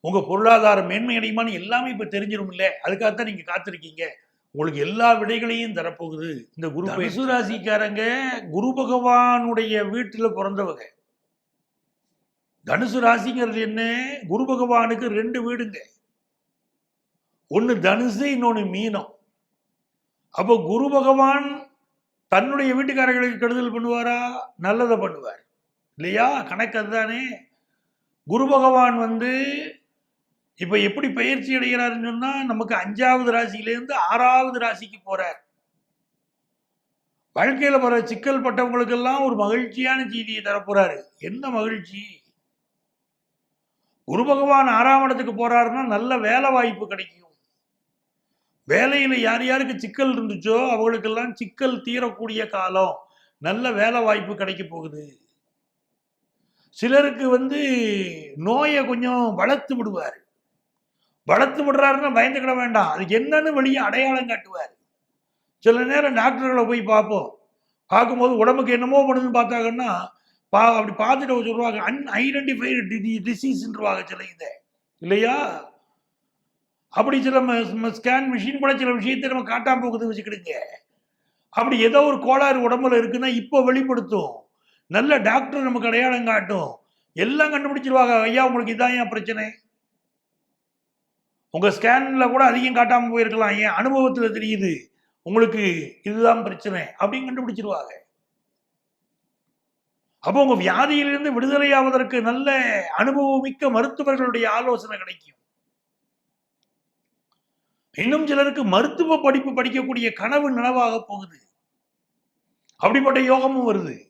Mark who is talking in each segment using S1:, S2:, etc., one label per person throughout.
S1: உங்க பொருளாதாரம் மேன்மை அடையுமான்னு எல்லாமே இப்ப தெரிஞ்சிடும் இல்ல அதுக்காகத்தான் நீங்க காத்திருக்கீங்க. உங்களுக்கு எல்லா விடைகளையும் தரப்போகுது. இந்த குரு தனுசு ராசிக்காரங்க குரு பகவானுடைய வீட்டுல பிறந்தவங்க. தனுசு ராசிங்கிறது என்ன? குரு பகவானுக்கு ரெண்டு வீடுங்க. ஒன்னு தனுசு இன்னொன்னு மீனம். அப்போ குரு பகவான் தன்னுடைய வீட்டுக்காரர்களுக்கு கெடுதல் பண்ணுவாரா? நல்லதை பண்ணுவார். இல்லையா? கணக்கு அதுதானே. குரு பகவான் வந்து இப்போ எப்படி பயிற்சி அடைகிறாருன்னு சொன்னால் நமக்கு அஞ்சாவது ராசியிலேருந்து ஆறாவது ராசிக்கு போகிறார் வாழ்க்கையில் வர சிக்கல் பட்டவங்களுக்கெல்லாம் ஒரு மகிழ்ச்சியான செய்தியை தரப்போகிறாரு என்ன மகிழ்ச்சி? குரு பகவான் ஆறாம் இடத்துக்கு போகிறாருன்னா நல்ல வேலை வாய்ப்பு கிடைக்கும். வேலையில் யார் யாருக்கு சிக்கல் இருந்துச்சோ அவங்களுக்கெல்லாம் சிக்கல் தீரக்கூடிய காலம். நல்ல வேலை வாய்ப்பு கிடைக்க போகுது. சிலருக்கு வந்து நோயை கொஞ்சம் வளர்த்து விடுவார். வளர்த்து விடுறாருன்னா பயந்துக்கிட வேண்டாம். அதுக்கு என்னன்னு வெளியே அடையாளம் காட்டுவார். சில நேரம் டாக்டர்களை போய் பார்ப்போம். பார்க்கும்போது உடம்புக்கு என்னமோ பண்ணுதுன்னு பார்த்தாங்கன்னா பா அப்படி பார்த்துட்டு சொல்லுவாங்க அன்ஐடென்டிஃபைடு டிசீஸ்ன்றவாங்க சில இதை. இல்லையா? அப்படி சில ஸ்கேன் மிஷின் கூட சில விஷயத்தை நம்ம காட்டாம போகுது வச்சுக்கிடுங்க. அப்படி ஏதோ ஒரு கோளாறு உடம்புல இருக்குன்னா இப்போ வெளிப்படுத்தும். நல்ல டாக்டர் நமக்கு அடையாளம் காட்டும். எல்லாம் கண்டுபிடிச்சிருவாங்க ஐயா உங்களுக்கு இதான் ஏன் பிரச்சனை? உங்க ஸ்கேன்ல கூட அதிகம் காட்டாம போயிருக்கலாம். ஏன்? அனுபவத்துல தெரியுது. உங்களுக்கு இதுதான் பிரச்சனை அப்படின்னு கண்டுபிடிச்சிருவாங்க. அப்போ உங்க வியாதியிலிருந்து விடுதலையாவதற்கு நல்ல அனுபவமிக்க மருத்துவர்களுடைய ஆலோசனை கிடைக்கும். இன்னும் சிலருக்கு மருத்துவ படிப்பு படிக்கக்கூடிய கனவு நனவாக போகுது. அப்படிப்பட்ட யோகமும் வருது.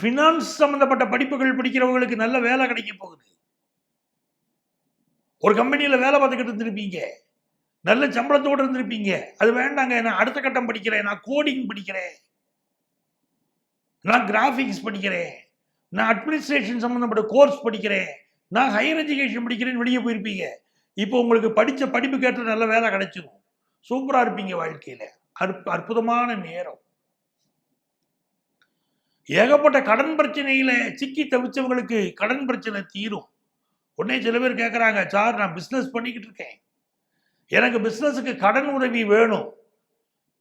S1: ஃபினான்ஸ் சம்பந்தப்பட்ட படிப்புகள் படிக்கிறவங்களுக்கு நல்ல வேலை கிடைக்க போகுது. ஒரு கம்பெனியில் வேலை பார்த்துக்கிட்டு இருந்திருப்பீங்க. நல்ல சம்பளத்தோடு இருந்திருப்பீங்க. அது வேண்டாங்க நான் அடுத்த கட்டம் படிக்கிறேன் நான் கோடிங் படிக்கிறேன். நான் கிராஃபிக்ஸ் படிக்கிறேன். நான் அட்மினிஸ்ட்ரேஷன் சம்மந்தப்பட்ட கோர்ஸ் படிக்கிறேன். நான் ஹையர் எஜுகேஷன் படிக்கிறேன்னு வெளியே போயிருப்பீங்க. இப்போ உங்களுக்கு படித்த படிப்பு கேட்ட நல்ல வேலை கிடைச்சிடும் சூப்பராக இருப்பீங்க வாழ்க்கையில். அற்ப அற்புதமான நேரம். ஏகப்பட்ட கடன் பிரச்சனையில் சிக்கி தவிச்சவங்களுக்கு கடன் பிரச்சனை தீரும். உடனே சில பேர் கேட்குறாங்க சார் நான் பிஸ்னஸ் பண்ணிக்கிட்டு இருக்கேன். எனக்கு பிஸ்னஸுக்கு கடன் உதவி வேணும்.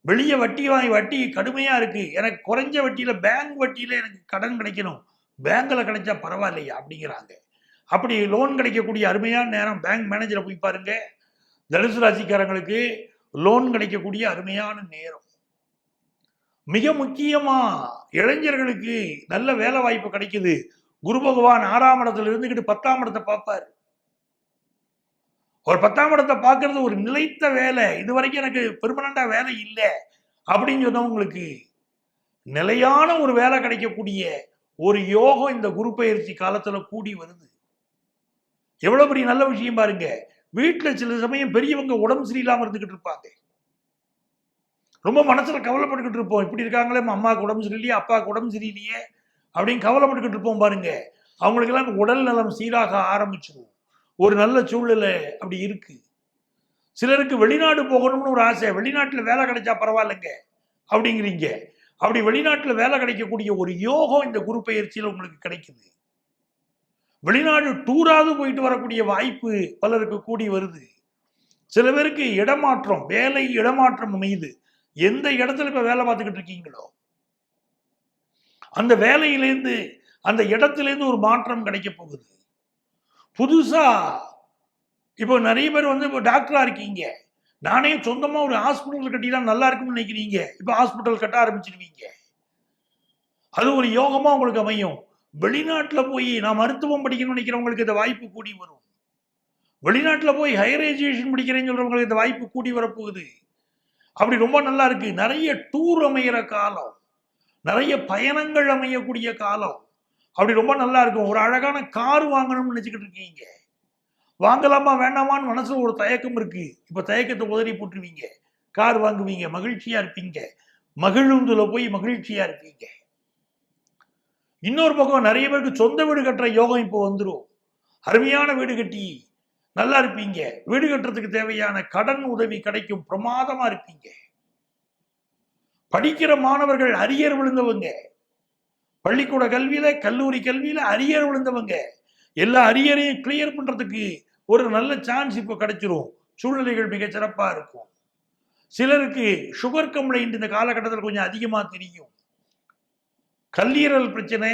S1: வெளியே வட்டி வாங்கி வட்டி கடுமையாக இருக்குது எனக்கு குறைஞ்ச வட்டியில் பேங்க் வட்டியில் எனக்கு கடன் கிடைக்கணும். பேங்கில் கிடைச்சா பரவாயில்லையா? அப்படிங்கிறாங்க. அப்படி லோன் கிடைக்கக்கூடிய அருமையான நேரம் பேங்க் மேனேஜரை போய் பாருங்க. தனுசு ராசிக்காரங்களுக்கு லோன் கிடைக்கக்கூடிய அருமையான நேரம். மிக முக்கியமாக இளைஞர்களுக்கு நல்ல வேலை வாய்ப்பு கிடைக்குது. குரு பகவான் ஆறாம் இடத்துல இருந்துக்கிட்டு பத்தாம் இடத்தை பார்ப்பாரு. ஒரு பத்தாம் இடத்தை பார்க்கறது ஒரு நிலைத்த வேலை. இது வரைக்கும் எனக்கு பெர்மனண்டா வேலை இல்லை அப்படின்னு சொன்னவங்களுக்கு நிலையான ஒரு வேலை கிடைக்கக்கூடிய ஒரு யோகம் இந்த குரு பயிற்சி காலத்துல கூடி வருது. எவ்வளவு பெரிய நல்ல விஷயம் பாருங்க. வீட்டுல சில சமயம் பெரியவங்க உடம்பு சரியில்லாம இருந்துகிட்டு இருப்பாங்க. ரொம்ப மனசுல கவலைப்பட்டுக்கிட்டு இருப்போம். இப்படி இருக்காங்களே அம்மாவுக்கு உடம்பு சரியில்லையே அப்பாவுக்கு உடம்பு சரியில்லையே. அப்படின்னு கவலைப்பட்டுக்கிட்டு இருப்போம் பாருங்க. அவங்களுக்கெல்லாம் உடல் நலம் சீராக ஆரம்பிச்சிடும் ஒரு நல்ல சூழ்நிலை அப்படி இருக்கு. சிலருக்கு வெளிநாடு போகணும்னு ஒரு ஆசை. வெளிநாட்டில் வேலை கிடைச்சா பரவாயில்லைங்க அப்படிங்கிறீங்க. அப்படி வெளிநாட்டில் வேலை கிடைக்கக்கூடிய ஒரு யோகம் இந்த குரு பயிற்சியில் உங்களுக்கு கிடைக்குது. வெளிநாடு டூராவது போயிட்டு வரக்கூடிய வாய்ப்பு பலருக்கு கூடி வருது. சில பேருக்கு இடமாற்றம் வேலை இடமாற்றம் அமையுது. எந்த இடத்துல இப்ப வேலை பார்த்துக்கிட்டு இருக்கீங்களோ? அந்த வேலையிலேருந்து அந்த இடத்துலேருந்து ஒரு மாற்றம் கிடைக்க போகுது. புதுசாக இப்போ நிறைய பேர் வந்து இப்போ டாக்டராக இருக்கீங்க. நானே சொந்தமாக ஒரு ஹாஸ்பிட்டல் கட்டினா நல்லா இருக்கும்னு நினைக்கிறீங்க. இப்போ ஹாஸ்பிட்டல் கட்ட ஆரம்பிச்சிருவீங்க. அது ஒரு யோகமாக உங்களுக்கு அமையும். வெளிநாட்டில் போய் நான் மருத்துவம் படிக்கணும்னு நினைக்கிறவங்களுக்கு இந்த வாய்ப்பு கூடி வரும். வெளிநாட்டில் போய் ஹையர் எஜுகேஷன் படிக்கிறேன்னு சொல்கிறவங்களுக்கு இந்த வாய்ப்பு கூடி வரப்போகுது. அப்படி ரொம்ப நல்லா இருக்குது நிறைய டூர் அமைகிற காலம். நிறைய பயணங்கள் அமையக்கூடிய காலம். அப்படி ரொம்ப நல்லா இருக்கும். ஒரு அழகான கார் வாங்கணும்னு நினச்சிக்கிட்டு இருக்கீங்க. வாங்கலாமா வேண்டாமான்னு மனசுல ஒரு தயக்கம் இருக்கு. இப்ப தயக்கத்தை உதறி போட்டுருவீங்க. கார் வாங்குவீங்க மகிழ்ச்சியா இருப்பீங்க. மகிழுந்துல போய் மகிழ்ச்சியா இருப்பீங்க. இன்னொரு பக்கம் நிறைய பேருக்கு சொந்த வீடு கட்டுற யோகம் இப்போ வந்துடும் அருமையான வீடு கட்டி நல்லா இருப்பீங்க. வீடு கட்டுறதுக்கு தேவையான கடன் உதவி கிடைக்கும். பிரமாதமா இருப்பீங்க. படிக்கிற மாணவர்கள் அரியர் விழுந்தவங்க. பள்ளிக்கூட கல்வியில கல்லூரி கல்வியில அரியர் விழுந்தவங்க. எல்லா அரியரையும் கிளியர் பண்றதுக்கு ஒரு நல்ல சான்ஸ் இப்போ கிடைச்சிரும். சூழ்நிலைகள் மிக சிறப்பா இருக்கும். சிலருக்கு சுகர் கம்ப்ளைண்ட் இந்த காலகட்டத்தில் கொஞ்சம் அதிகமா தெரியும். கல்லீரல் பிரச்சனை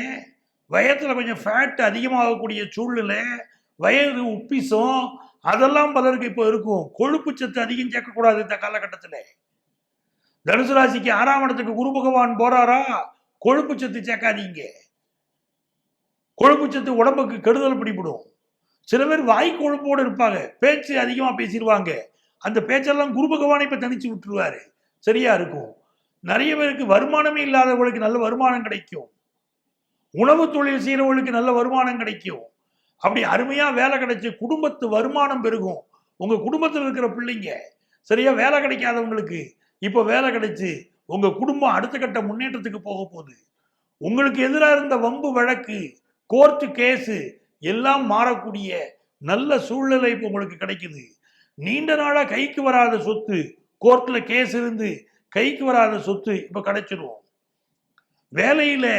S1: வயத்துல கொஞ்சம் ஃபேட் அதிகமாகக்கூடிய சூழ்நிலை வயது உப்பிசம் அதெல்லாம் பலருக்கு இப்போ இருக்கும். கொழுப்பு சத்து அதிகம் சேர்க்கக்கூடாது இந்த காலகட்டத்தில். தனுசு ராசிக்கு ஆறாம் இடத்துக்கு குரு பகவான் போறாரா? கொழுப்பு சத்து சேர்க்காதீங்க. கொழுப்பு சத்து உடம்புக்கு கெடுதல் பிடிபடும். சில பேர் வாய் கொழுப்போடு இருப்பாங்க. பேச்சு அதிகமாக பேசிடுவாங்க. அந்த பேச்செல்லாம் குரு பகவானை இப்போ தனிச்சு விட்டுருவாரு. சரியா இருக்கும். நிறைய பேருக்கு வருமானமே இல்லாதவங்களுக்கு நல்ல வருமானம் கிடைக்கும். உணவு தொழில் செய்கிறவங்களுக்கு நல்ல வருமானம் கிடைக்கும். அப்படி அருமையாக வேலை கிடைச்சி குடும்பத்து வருமானம் பெருகும். உங்கள் குடும்பத்தில் இருக்கிற பிள்ளைங்க சரியா வேலை கிடைக்காதவங்களுக்கு இப்போ வேலை கிடைச்சி உங்கள் குடும்பம் அடுத்த கட்ட முன்னேற்றத்துக்கு போக போகுது. உங்களுக்கு எதிராக இருந்த வம்பு வழக்கு கோர்ட்டு கேஸு எல்லாம் மாறக்கூடிய நல்ல சூழ்நிலை இப்போ உங்களுக்கு கிடைக்குது. நீண்ட நாளாக கைக்கு வராத சொத்து கோர்ட்டில் கேஸ் இருந்து கைக்கு வராத சொத்து இப்போ கிடைச்சிடுவோம் வேலையில்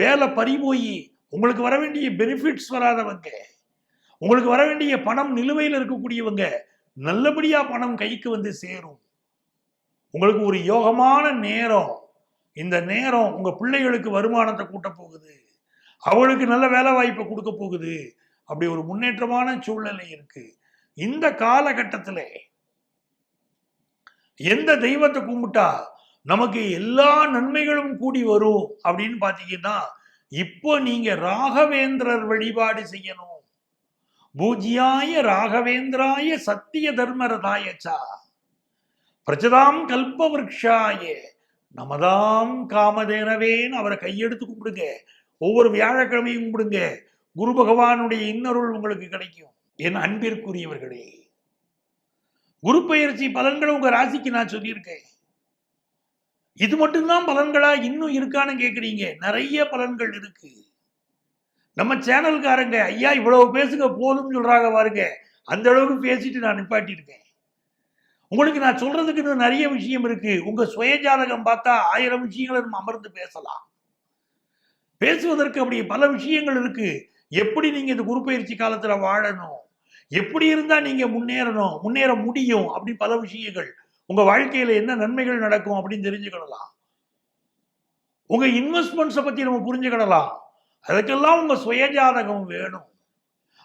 S1: வேலை பறி போய் உங்களுக்கு வர வேண்டிய பெனிஃபிட்ஸ் வராதவங்க உங்களுக்கு வர வேண்டிய பணம் நிலுவையில் இருக்கக்கூடியவங்க நல்லபடியாக பணம் கைக்கு வந்து சேரும். உங்களுக்கு ஒரு யோகமான நேரம். இந்த நேரம் உங்க பிள்ளைகளுக்கு வருமானத்தை கூட்ட போகுது. அவளுக்கு நல்ல வேலை வாய்ப்பை கொடுக்க போகுது. அப்படி ஒரு முன்னேற்றமான சூழ்நிலை இருக்கு. இந்த காலகட்டத்தில் எந்த தெய்வத்தை கும்பிட்டா நமக்கு எல்லா நன்மைகளும் கூடி வரும் அப்படின்னு பார்த்தீங்கன்னா இப்போ நீங்க ராகவேந்திரர் வழிபாடு செய்யணும். பூஜ்யாய ராகவேந்திராய சத்திய தர்மரதாயச்சா. பிரஜதாம் கல்ப விரக்ஷாய நமதாம் காமதேனவேன்னு அவரை கையெடுத்து கும்பிடுங்க. ஒவ்வொரு வியாழக்கிழமையும் கும்பிடுங்க. குரு பகவானுடைய இன்னருள் உங்களுக்கு கிடைக்கும். என் அன்பிற்குரியவர்களே. குரு பயிற்சி பலன்களை உங்க ராசிக்கு நான் சொல்லியிருக்கேன். இது மட்டும்தான் பலன்களா இன்னும் இருக்கான்னு கேக்குறீங்க. நிறைய பலன்கள் இருக்கு. நம்ம சேனல்காரங்க ஐயா இவ்வளவு பேசுங்க போதும்னு சொல்றாங்க பாருங்க. அந்த அளவுக்கு பேசிட்டு நான் நிப்பாட்டியிருக்கேன். உங்களுக்கு நான் சொல்றதுக்கு இன்னும் நிறைய விஷயம் இருக்கு. உங்க சுயஜாதகம் பார்த்தா ஆயிரம் விஷயங்களை நம்ம அமர்ந்து பேசலாம். பேசுவதற்கு அப்படி பல விஷயங்கள் இருக்கு. எப்படி நீங்க இந்த குரு பயிற்சி காலத்துல வாழணும்? எப்படி இருந்தா நீங்க முன்னேறணும்? முன்னேற முடியும் அப்படி பல விஷயங்கள். உங்க வாழ்க்கையில என்ன நன்மைகள் நடக்கும் அப்படின்னு தெரிஞ்சுக்கிடலாம். உங்க இன்வெஸ்ட்மெண்ட்ஸை பத்தி நம்ம புரிஞ்சுக்கிடலாம். அதுக்கெல்லாம் உங்க சுயஜாதகம் வேணும்.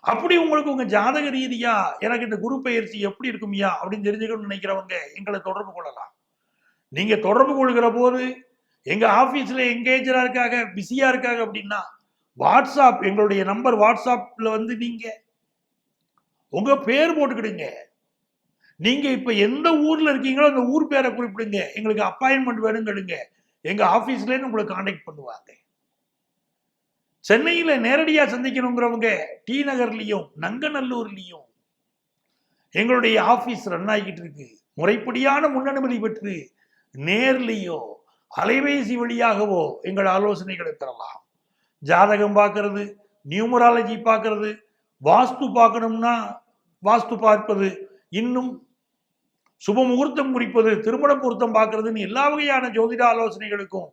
S1: அப்படி உங்களுக்கு உங்க ஜாதக ரீதியா எனக்கு இந்த குரு பயிற்சி எப்படி இருக்கும்யா அப்படின்னு தெரிஞ்சுக்கணும்னு நினைக்கிறவங்க எங்களை தொடர்பு கொள்ளலாம். நீங்க தொடர்பு கொள்கிற போது எங்க ஆபீஸ்ல எங்கேஜரா இருக்காங்க பிஸியா இருக்காங்க அப்படின்னா வாட்ஸ்அப் எங்களுடைய நம்பர் வாட்ஸ்அப்ல வந்து நீங்க உங்க பேர் போட்டுக்கிடுங்க. நீங்க இப்ப எந்த ஊர்ல இருக்கீங்களோ அந்த ஊர் பேரை குறிப்பிடுங்க. எங்களுக்கு அப்பாயின்மெண்ட் வேணுங்கிடுங்க எங்க ஆபீஸ்ல உங்களை காண்டாக்ட் பண்ணுவாங்க. சென்னையில் நேரடியாக சந்திக்கணுங்கிறவங்க டி நகர்லேயும் நங்கநல்லூர்லேயும் எங்களுடைய ஆஃபீஸ் ரன் ஆகிக்கிட்டு இருக்கு. முறைப்படியான முன்னனுமதி பெற்று நேர்லேயோ அலைபேசி வழியாகவோ எங்கள் ஆலோசனைகளை பெறலாம். ஜாதகம் பார்க்கறது நியூமராலஜி பார்க்கறது வாஸ்து பார்க்கணும்னா வாஸ்து பார்ப்பது இன்னும் சுப முகூர்த்தம் குறிப்பது திருமண பொருத்தம் பார்க்கறதுன்னு எல்லா வகையான ஜோதிட ஆலோசனைகளுக்கும்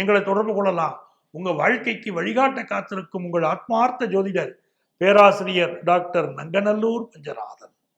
S1: எங்களை தொடர்பு கொள்ளலாம். உங்க வாழ்க்கைக்கு வழிகாட்ட காத்திருக்கும் உங்கள் ஆத்மார்த்த ஜோதிடர் பேராசிரியர் டாக்டர் நங்கநல்லூர் பஞ்சநாதன்.